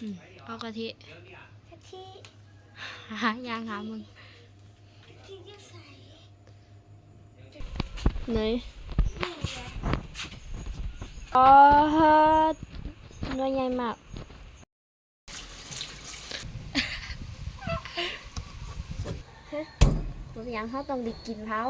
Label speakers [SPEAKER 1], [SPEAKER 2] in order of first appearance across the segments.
[SPEAKER 1] อืมเอากะทิ
[SPEAKER 2] กะทิ
[SPEAKER 1] หายางหามึง
[SPEAKER 2] ที่จะใส่
[SPEAKER 1] ไหน
[SPEAKER 2] นี่ไง
[SPEAKER 1] อ๋อฮะน้อยใหญ่มากบางอย่างเขาต้องไดิกินเท้า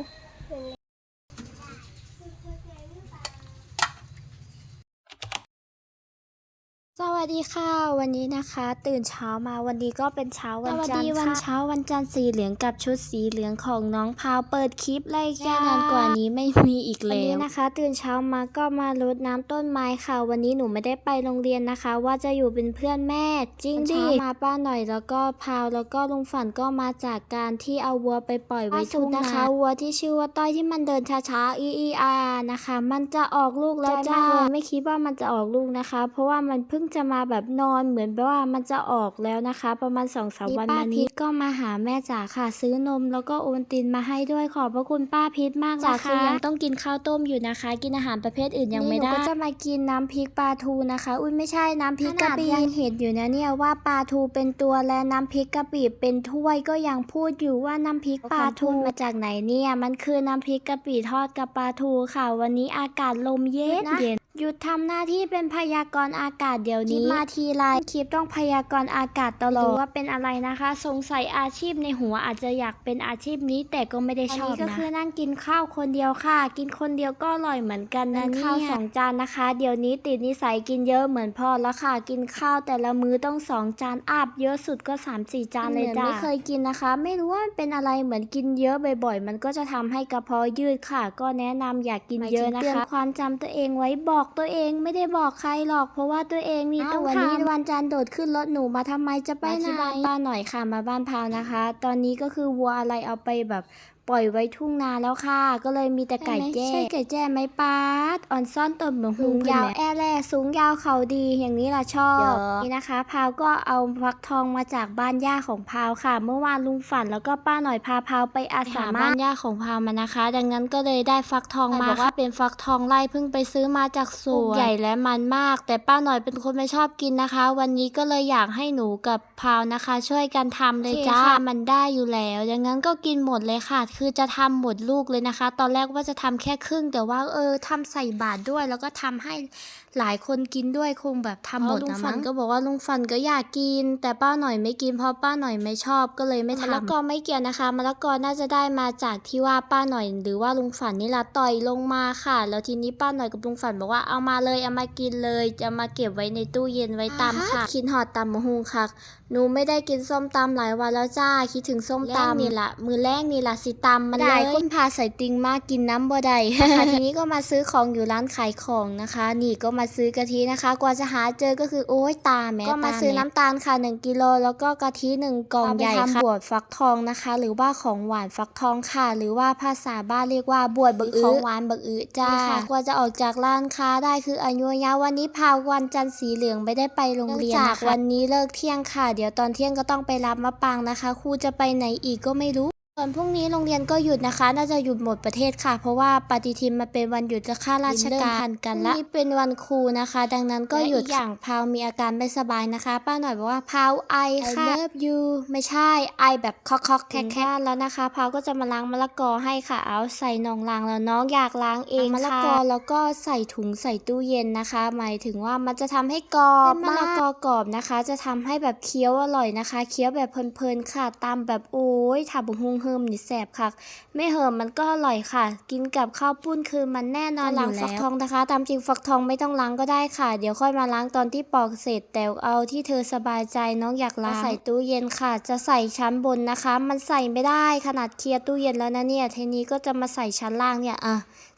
[SPEAKER 1] วัสดีค่ะ วันนี้นะคะ ตื่นเช้ามาวันนี้ก็เป็นเช้าวันจันทร์
[SPEAKER 3] สวัสดีวัน
[SPEAKER 1] ค่ะเช้าวันจันทร์สีเหลืองกับชุดสีเหลืองของน้องพาวเปิดคลิปรายการนานกว่านี้ไม่มีอีกแล้ววันนี้นะคะ ตื่นเช้ามาก็มารดน้ำต้นไม้ค่ะ วันนี้หนูไม่ได้ไปโรงเรียนนะคะ ว่าจะอยู่เป็นเพื่อนแม่จริงดิมาป้าหน่อยแล้วก็พาวแล้วก็ลุงฝันก็มาจากการที่เอาวัวไปปล่อยไว้ทุ่งนานะคะวัวที่ชื่อว่าต้อยที่มันเดินช้าๆอีอีอานะคะ มันจะออกลูกแล้วจ้าไม่คิดว่ามันจะออกลูกนะคะ เพราะว่ามันเพิ่งจะมาแบบนอนเหมือนแบบว่ามันจะออกแล้วนะคะ ประมาณ2อสามวันมานี้ก็มาหาแม่จ๋าค่ะ ซื้อนมแล้วก็โอนตินมาให้ด้วยขอบพระคุณป้าพิษมากนะคะคือยังต้องกินข้าวต้มอยู่นะคะ กินอาหารประเภทอื่นยังไม่ได้ก็จะมากินน้ำพริกปลาทูนะคะ อุ้ยไม่ใช่น้ำพริกกะปิยังเห็นอยู่นะเนี่ยว่าปลาทูเป็นตัวและน้ำพริกกะปิเป็นถ้วยก็ยังพูดอยู่ว่าน้ำพริกปลาทูมาจากไหนเนี่ย มันคือน้ำพริกกะปิทอดกับปลาทูค่ะ วันนี้อากาศลมเย็นเย็น หยุดทำหน้าที่เป็นพยากรณ์อากาศเดี๋ยวนี้มาทีไรคลิปต้องพยากรณ์อากาศตลอดว่าเป็นอะไรนะคะ สงสัยอาชีพในหัวอาจจะอยากเป็นอาชีพนี้แต่ก็ไม่ได้ชอบนะก็คือนั่งกินข้าวคนเดียวค่ะ กินคนเดียวก็อร่อยเหมือนกันนะเนี่ยข้าวสองจานนะคะ เดี๋ยวนี้ติดนิสัยกินเยอะเหมือนพ่อแล้วค่ะ กินข้าวแต่ละมื้อต้องสองจานอัพเยอะสุดก็3 4จานเลยจ้าไม่เคยกินนะคะ ไม่รู้ว่ามันเป็นอะไรเหมือนกินเยอะบ่อย ๆ มันก็จะทำให้กระเพาะยืดค่ะ ก็แนะนำอย่ากกินเยอะนะคะเตือนความจำตัวเองไว้บอกตัวเองไม่ได้บอกใครหรอก เพราะว่าตัวเองนี่ต้องวันนี้วันจันทร์โดดขึ้นรถหนูมาทำไมจะไปไหนที่บ้านป้าหน่อยค่ะมาบ้านพาวนะคะ ตอนนี้ก็คือวัวอะไรเอาไปแบบ ปล่อยไว้ทุ่งนาแล้วค่ะ ก็เลยมีแต่ไก่แจ้ใช่ไก่แจ้ไหมป้าดอ่อนซ่อนตนเหมือนหุงยาวแอแลสูงยาวเขาดีอย่างนี้ล่ะชอบนี่นะคะพาวก็เอาฟักทองมาจากบ้านย่าของพาวค่ะ เมื่อวานลุงฝันแล้วก็ป้าหน่อยพาพาวไปอาสาบ้านย่าของพาวมานะคะ ดังนั้นก็เลยได้ฟักทองมาบอกว่าเป็นฟักทองไล่เพิ่งไปซื้อมาจากสวนใหญ่และมันมาก แต่ป้าหน่อยเป็นคนไม่ชอบกินนะคะ วันนี้ก็เลยอยากให้หนูกับพาวนะคะ ช่วยกันทำเลยจ้ามันได้อยู่แล้วดังนั้นก็กินหมดเลยค่ะคือจะทำหมดลูกเลยนะคะ ตอนแรกว่าจะทำแค่ครึ่ง แต่ว่าเออทำใส่บาตรด้วย แล้วก็ทำให้หลายคนกินด้วยคงแบบทำหมดนะมั้งก็บอกว่าลุงฟันก็อยากกิน แต่ป้าหน่อยไม่กินเพราะป้าหน่อยไม่ชอบก็เลยไม่ทำมะละกอไม่เกี่ยวนะคะมะละกอน่าจะได้มาจากที่ว่าป้าหน่อย หรือว่าลุงฝันนี่ละต่อยลงมาค่ะ แล้วทีนี้ป้าหน่อยกับลุงฝันบอกว่าเอามาเลยเอามากินเลยจะมาเก็บไว้ในตู้เย็นไว้ตำค่ะคิดหอดตำมะฮุงค่ะหนูไม่ได้กินส้มตำหลายวันแล้วจ้าคิดถึงส้มตำนี่ละมือแรกนี่ละสิตำมันเลยคนพาใส่ติงมากกินน้ำบ่ได้ค่ะทีนี้ก็มาซื้อของอยู่ร้านขายของนะคะ นี่ก็มาซื้อกะทินะคะ กว่าจะหาเจอก็คือโอ๊ยตาแม่ก็มาซื้อน้ำตาลค่ะ1กิโลแล้วก็กะทิ1กล่องใหญ่ค่ะบวชฟักทองนะคะ หรือว่าของหวานฟักทองค่ะ หรือว่าภาษาบ้านเรียกว่าบวชบักอื้อของหวานบักอื้อจ้ากว่าจะออกจากร้านค้าได้คืออายุยาววันนี้พาวันจันทร์สีเหลืองไม่ได้ไปโรงเรียนนะคะวันนี้เลิกเที่ยงค่ะ เดี๋ยวตอนเที่ยงก็ต้องไปรับมะปางนะคะครูจะไปไหนอีกก็ไม่รู้ ส่วนพรุ่งนี้โรงเรียนก็หยุดนะคะ น่าจะหยุดหมดประเทศค่ะ เพราะว่าปฏิทินมันเป็นวันหยุดและค่าราชการกันละนี่เป็นวันครูนะคะ ดังนั้นก็หยุดอย่างพาวมีอาการไม่สบายนะคะ ป้าหน่อยบอกว่าพาวไอค่ะ I love you ไม่ใช่ไอแบบคอกคอกแคกแคกแล้วนะคะพาวก็จะมาล้างมะละกอให้ค่ะ เอาใส่หนองล้างแล้วน้องอยากล้างเองมะละกอแล้วก็ใส่ถุงใส่ตู้เย็นนะคะ หมายถึงว่ามันจะทำให้กรอบมะละกอกรอบนะคะ จะทำให้แบบเคี้ยวอร่อยนะคะ เคี้ยวแบบเพลินๆค่ะตามแบบโอ้ยถ้าบุหุงเฮิมนี่แสบค่ะไม่เหิมมันก็อร่อยค่ะ กินกับข้าวปุ้นคือมันแน่นอนอยู่แล้วฟักทองนะคะ ตามจริงฟักทองไม่ต้องล้างก็ได้ค่ะ เดี๋ยวค่อยมาล้างตอนที่ปอกเสร็จ แต่เอาที่เธอสบายใจน้องอยากล้างใส่ตู้เย็นค่ะ จะใส่ชั้นบนนะคะ มันใส่ไม่ได้ขนาดเคลียร์ตู้เย็นแล้วนะเนี่ยทีนี้ก็จะมาใส่ชั้นล่างเนี่ยอะ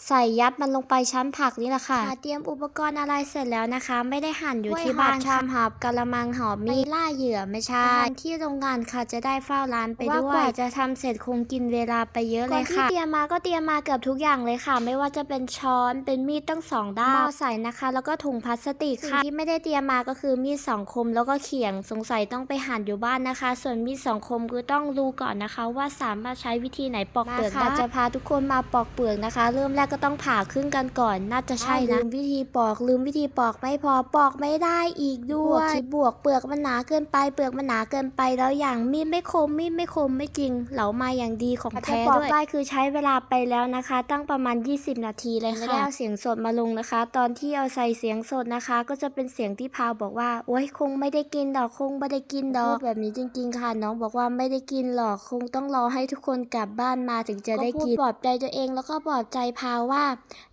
[SPEAKER 1] ใส่ยัดมันลงไปชั้นผักนี่แหละค่ะ เตรียมอุปกรณ์อะไรเสร็จแล้วนะคะ ไม่ได้หั่นอยู่ที่บ้านชามหอบกะละมังหอบมีดล่าเหยื่อไม่ใช่ที่โรงงานค่ะจะได้เฝ้าร้านไปด้วยกว่าจะทำเสร็จจคงกินเวลาไปเยอะเลย
[SPEAKER 2] ก่อนที่
[SPEAKER 1] ค่ะเตรียมมาก็เตรียมมาเกือบทุกอย่างเลยค่ะ ไม่ว่าจะเป็นช้อนเป็นมีดตั้งสองด้ามหม้อใส่นะคะ แล้วก็ถุงพลาสติกค่ะที่ไม่ได้เตรียมมาก็คือมีดสองคมแล้วก็เขียงสงสัยต้องไปหั่นอยู่บ้านนะคะ ส่วนมีดสองคมคือต้องรู้ก่อนนะคะ ว่าสามารถใช้วิธีไหนปอกเปลือกได้จะพาทุกคนมาปอกเปลือกนะคะ เริ่มแรกก็ต้องผ่าครึ่งกันก่อน น่าจะใช่นะลืมวิธีปอกลืมวิธีปอกไม่พอปอกไม่ได้อีกด้วยคิดบวกเปลือกมันหนาเกินไป เปลือกมันหนาเกินไปแล้วอย่างมีดไม่คมมีดไม่คมไม่จริงเหลามาอย่างดีของแท้ด้วยปอกได้คือใช้เวลาไปแล้วนะคะ ตั้งประมาณ 20 นาทีเลยค่ะไม่ได้เอาเสียงสดมาลงนะคะ ตอนที่เอาใส่เสียงสดนะคะ ก็จะเป็นเสียงที่พาวบอกว่าโอ๊ยคงไม่ได้กินดอกคงไม่ได้กินดอกพูดแบบนี้จริง ๆ ค่ะ น้องบอกว่าไม่ได้กินหรอกคงต้องรอให้ทุกคนกลับบ้านมาถึงจะได้กินปลอบใจตัวเองแล้วก็ปลอบใจพาวว่า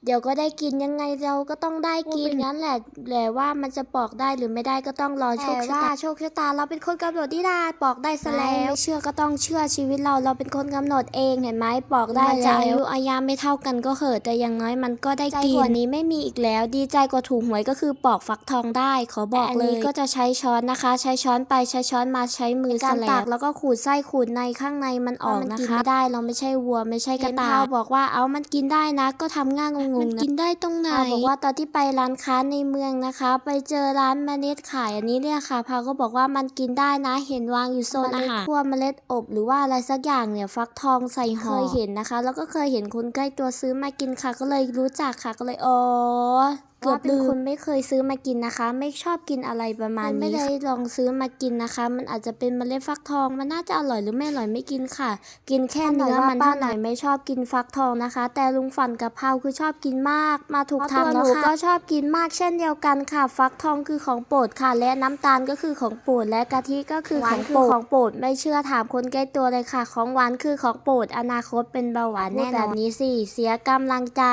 [SPEAKER 1] เดี๋ยวก็ได้กินยังไงเราก็ต้องได้กินงั้นแหละแต่ว่ามันจะปอกได้หรือไม่ได้ก็ต้องรอโชคชะตาโชคชะตาเราเป็นคนกำหนดที่ได้ปอกได้ซะแล้วไม่เชื่อก็ต้องเชื่อชีวิตเราเราเป็นคนกำหนดเองเห็นไหมปอกได้แล้วอายุอายาไม่เท่ากันก็เหอะแต่อย่างน้อยมันก็ได้กินกว่านี้ไม่มีอีกแล้ว ดีใจกว่าถูกหวยก็คือปอกฟักทองได้ ขอบอกเลยอันนี้ก็จะใช้ช้อนนะคะ ใช้ช้อนไปใช้ช้อนมาใช้มือการตักแล้วก็ขูดไส้ขูดในข้างในมันออกนะคะได้เราไม่ใช่วัวไม่ใช่กระต่ายบอกว่าเอามันกินได้นะ ก็ทำง่างงๆนะกินได้ตรงไหนบอกว่าตอนที่ไปร้านค้าในเมืองนะคะ ไปเจอร้านเมล็ดขายอันนี้เนี่ยค่ะพาก็บอกว่ามันกินได้นะ เห็นวางอยู่โซนอาหารคั่วเมล็ดอบหรือว่าอะไรสักอย่างเนี่ยฟักทองใส่ห่อเคยเห็นนะคะ แล้วก็เคยเห็นคนใกล้ตัวซื้อมากินค่ะ ก็เลยรู้จักค่ะก็เลยอ๋อ เกือบลืมคนไม่เคยซื้อมากินนะคะ ไม่ชอบกินอะไรประมาณนี้ไม่ได้ลองซื้อมากินนะคะ มันอาจจะเป็นเมล็ดฟักทอง มันน่าจะอร่อยหรือไม่อร่อยไม่กินค่ะ กินแค่เนื้อมันเท่านั้นไม่ชอบกินฟักทองนะคะ แต่ลุงฝันกับเผาคือชอบกินมากมาถูกทางแล้วค่ะก็ชอบกินมากเช่นเดียวกันค่ะ ฟักทองคือของโปรดค่ะ และน้ำตาลก็คือของโปรดและกะทิก็คือของโปรดของโปรดไม่เชื่อถามคนใกล้ตัวเลยค่ะ ของหวานคือของโปรดอนาคตเป็นเบาหวานแน่นอนแบบนี้สิเสียกำลังใจ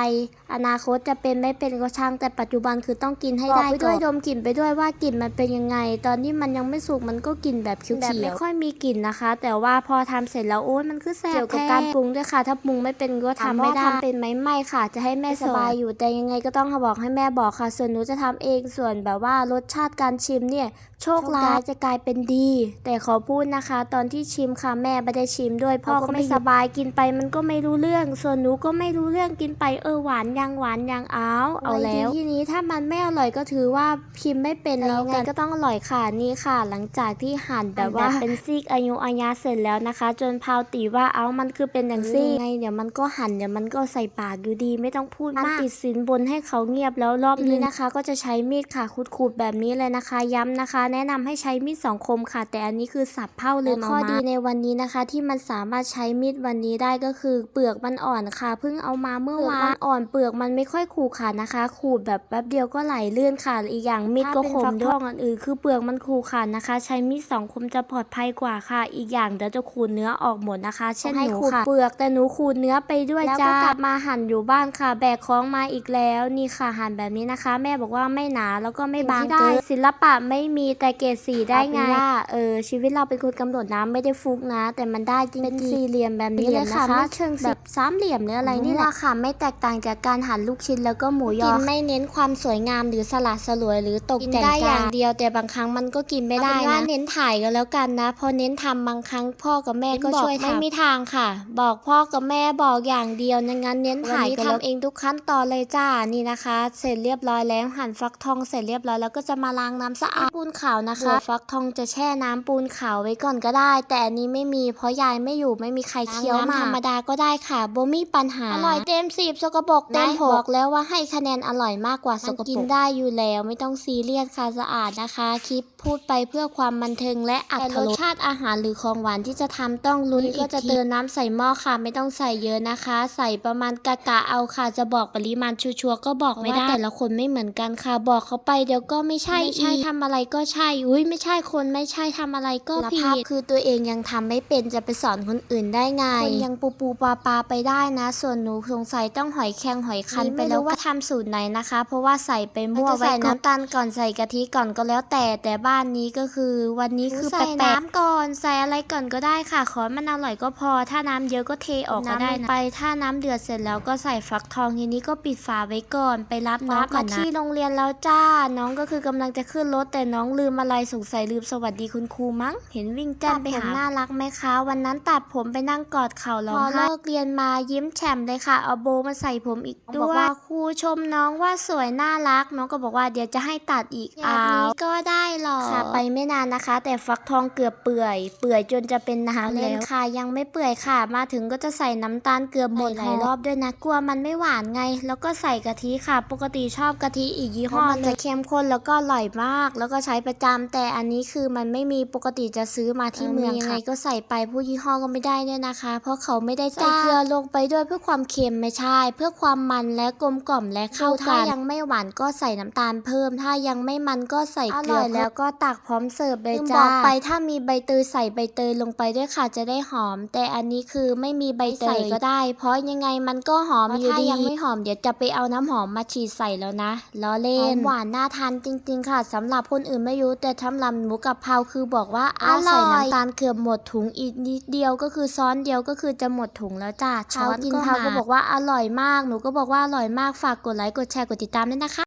[SPEAKER 1] อนาคตจะเป็นไม่เป็นก็ช่างแต่ปัจจุบันคือต้องกินให้ได้ไปด้วยดมกลิ่นไปด้วยว่ากลิ่นมันเป็นยังไง ตอนที่มันยังไม่สุกมันก็กลิ่นแบบเขียวๆแบบไม่ค่อยมีกลิ่นนะคะ แต่ว่าพอทำเสร็จแล้วโอ้ยมันคือแซ่บเกี่ยวกับการปรุงด้วยค่ะ ถ้าปรุงไม่เป็นก็ทำไม่ได้ทำเป็นไหมไม่ค่ะ จะให้แม่สบายอยู่แต่ยังไงก็ต้องบอกให้แม่บอกค่ะ ส่วนหนูจะทำเองส่วนแบบว่ารสชาติการชิมเนี่ยโชคร้ายจะกลายเป็นดี แต่ขอพูดนะคะ ตอนที่ชิมค่ะแม่ไม่ได้ชิมด้วยพ่อก็ไม่สบายกินไปมันก็ไม่รู้เรื่อง ส่วนหนูก็ไม่รู้เรื่องกินไปเออหวานยังหวานยังอ้าวเอาแล้วทีนี้ถ้ามันไม่อร่อยก็ถือว่าพิมพ์ไม่เป็นแล้วกันก็ต้องอร่อยค่ะนี่ค่ะ หลังจากที่หั่นแบบว่าเป็นซีกอายุอายาเสร็จแล้วนะคะ จนพาวตีว่าเอามันคือเป็นอย่างซี่ไงเดี๋ยวมันก็หั่นเดี๋ยวมันก็ใส่ปากอยู่ดีไม่ต้องพูดมากติดสินบนให้เขาเงียบแล้วรอบนี้นะคะ ก็จะใช้มีดค่ะขูดๆแบบนี้เลยนะคะ ย้ำนะคะ แนะนำให้ใช้มีดสองคมค่ะ แต่อันนี้คือสับเผ่าเลยข้อดีในวันนี้นะคะ ที่มันสามารถใช้มีดวันนี้ได้ก็คือเปลือกมันอ่อนค่ะเพิ่งเอามาเมื่อวานมันอ่อนเปลือกมันไม่ค่อยขูดขาดนะคะ ขูดแบบแป๊บเดียวก็ไหลเลื่อนค่ะอีกอย่างมีดก็คมด้วยอันอื่นคือเปลือกมันขูดขาดนะคะ ใช้มีดสองคมจะปลอดภัยกว่าค่ะ อีกอย่างเดี๋ยวจะขูดเนื้อออกหมดนะคะ เช่นหนูค่ะเปลือกแต่หนูขูดเนื้อไปด้วยจ้าแล้วก็กลับมาหั่นอยู่บ้านค่ะ แบกของมาอีกแล้วนี่ค่ะหั่นแบบนี้นะคะ แม่บอกว่าไม่หนาแล้วก็ไม่บางเกินศิลปะไม่มีแต่เกรดสีได้ไงว่าเออชีวิตเราเป็นคนกำหนดนะไม่ได้ฟุกนะ แต่มันได้จริงๆเป็นสี่เหลี่ยมแบบนี้เลยค่ะไม่เชิงแบบสามเหลี่ยมหรืออะไรนี่แหละค่ะ ไม่แตกต่างจากการหั่นลูกชิ้นแล้วก็หมูยอกินไม่เน้นความสวยงามหรือสลัดสลวยหรือตกแต่งได้อย่างเดียวแต่บางครั้งมันก็กินไม่ได้นะเน้นถ่ายก็แล้วกันนะพอเน้นทำบางครั้งพ่อกับแม่ก็ช่วยทำไม่มีทางค่ะ บอกพ่อกับแม่บอกอย่างเดียวงั้นเน้นถ่ายก็ทำเองทุกขั้นตอนเลยจ้านี่นะคะ เสร็จเรียบร้อยแล้วหั่นฟักทองเสร็จเรียบร้อยแล้วก็จะมาล้างน้ำสะอาดปูนขาวนะคะฟักทองจะแช่น้ำปูนขาวไว้ก่อนก็ได้ แต่อันนี้ไม่มีเพราะยายไม่อยู่ไม่มีใครเคี้ยวมาธรรมดาก็ได้ค่ะโบมีปัญหาอร่อยเต็มสิบสกปรกเต็มหกบอกแล้วว่าให้คะแนนอร่อยมากกว่าสกปรกกินได้อยู่แล้วไม่ต้องซีเรียสค่ะสะอาดนะคะ คลิปพูดไปเพื่อความบันเทิงและอัตรสชาติอาหารหรือของหวานที่จะทำต้องลุ้นก็จะเติมน้ำใส่หม้อค่ะ ไม่ต้องใส่เยอะนะคะ ใส่ประมาณกะกะเอาค่ะ จะบอกปริมาณชัวร์ๆก็บอกไม่ได้แต่ละคนไม่เหมือนกันค่ะ บอกเขาไปเดี๋ยวก็ไม่ใช่ไม่ใช่ทำอะไรก็ใช่อุ้ยไม่ใช่คนไม่ใช่ทำอะไรก็ผิดคือตัวเองยังทำไม่เป็นจะไปสอนคนอื่นได้ไงคนยังปูปูปลาปลาไปได้นะ ส่วนหนูสงสัยต้องหอยแครงหอยคันไปแล้วว่าทำสูตรไหนนะคะเพราะว่าใส่ไปมั่ว
[SPEAKER 3] มันจะ
[SPEAKER 1] ไว้
[SPEAKER 3] ใส่
[SPEAKER 1] น้ำตาลก่อนใส่กะทิก่อนก็แล้วแต่แต่บ้านนี้ก็คือ วันนี้คือ
[SPEAKER 3] ใส่
[SPEAKER 1] แปลกๆ
[SPEAKER 3] น้
[SPEAKER 1] น้ำก่อนใส่อะไรก่อนก็ได้ค่ะขอให้มันอร่อยก็พอ ถ้าน้ำเยอะก็เทออกก็ได้นะไปถ้าน้ำเดือดเสร็จแล้วก็ใส่ฟักทองทีนี้ก็ปิดฝาไว้ก่อนไปรับน้องก่อนนะที่โรงเรียนแล้วจ้า น้องก็คือกำลังจะขึ้นรถแต่น้องลืมอะไรสงสัยลืมสวัสดีคุณครูมั้ง เห็นวิ่งแจ้นไปหาน่ารักไหมคะ วันนั้นตัดผมไปนั่งกอดเข่าร้องไห้พอเลิกเรียนมายิ้มแฉ่มเลยค่ะเอาโบมาใส่ผมอีกด้วยบอกว่าครูชมน้องว่าสวยน่ารักน้องก็บอกว่าเดี๋ยวจะให้ตัดอีก
[SPEAKER 3] แบบนี้
[SPEAKER 1] อ้าวก็ได้หรอค่ะ ไปไม่นานนะคะ แต่ฟักทองเกือบเปื่อย เปื่อยจนจะเป็นน้ำแล้วค่ะ ยังไม่เปื่อยค่ะ มาถึงก็จะใส่น้ำตาลเกือบหมดหลายรอบด้วยนะกลัวมันไม่หวานไง แล้วก็ใส่กะทิค่ะ ปกติชอบกะทิอีกยี่ห้อ
[SPEAKER 3] เพราะมัน
[SPEAKER 1] จะเข้มข้นแล้วก็อร่อยมาก แล้วก็ใช้ประจำแต่อันนี้คือมันไม่มีปกติจะซื้อมาที่
[SPEAKER 3] เออ
[SPEAKER 1] เมือง
[SPEAKER 3] มียังไง
[SPEAKER 1] ค่ะก็ใส่ไปผู้ยี่ห้อก็ไม่ได้เนี่ยนะคะ เพราะเขาไม่ได้ใส่เกลือลงไปด้วยเพื่อความเค็มไม่ใช่ เพื่อความมันและกลมกล่อมและเข้ากันถ้ายังไม่หวานก็ใส่น้ำตาลเพิ่ม ถ้ายังไม่มันก็ใส่เกลือ
[SPEAKER 3] อร่อยแล้
[SPEAKER 1] แล้ววก็ตักพร้อมเสิร์ฟเลย
[SPEAKER 3] ลืม
[SPEAKER 1] จ้า
[SPEAKER 3] บอกไป
[SPEAKER 1] ถ้ามีใบเตยใส่ใบเตยลงไปด้วยค่ะจะได้หอม แต่อันนี้คือไม่มีใบเตย
[SPEAKER 3] ไม่ใส่
[SPEAKER 1] ก็ได้ เพราะยังไงมันก็หอม
[SPEAKER 3] เพราะ
[SPEAKER 1] อยู่
[SPEAKER 3] ถ้า
[SPEAKER 1] ดี
[SPEAKER 3] ยังไม่
[SPEAKER 1] ไม่หอมเดี๋ยวจะไปเอาน้ำหอมมาฉีดใส่แล้วนะล้อเล่นหวานน่าทานจริง ๆ ค่ะสำหรับคนอื่นไม่รู้แต่สำหรับหมูกับเพราคือบอกว่าอร่อยใส่น้ำตาลเกือบหมดถุงอีกนิดเดียวก็คือซ้อนเดียวก็คือจะหมดถุงแล้วจ้าช้อน
[SPEAKER 3] กิน
[SPEAKER 1] ก็
[SPEAKER 3] เผา
[SPEAKER 1] มาก็บอกว่าอร่อยมากหนูก็บอกว่าอร่อยมากฝากกดไลค์กดแชร์กดติดตามด้วยนะคะ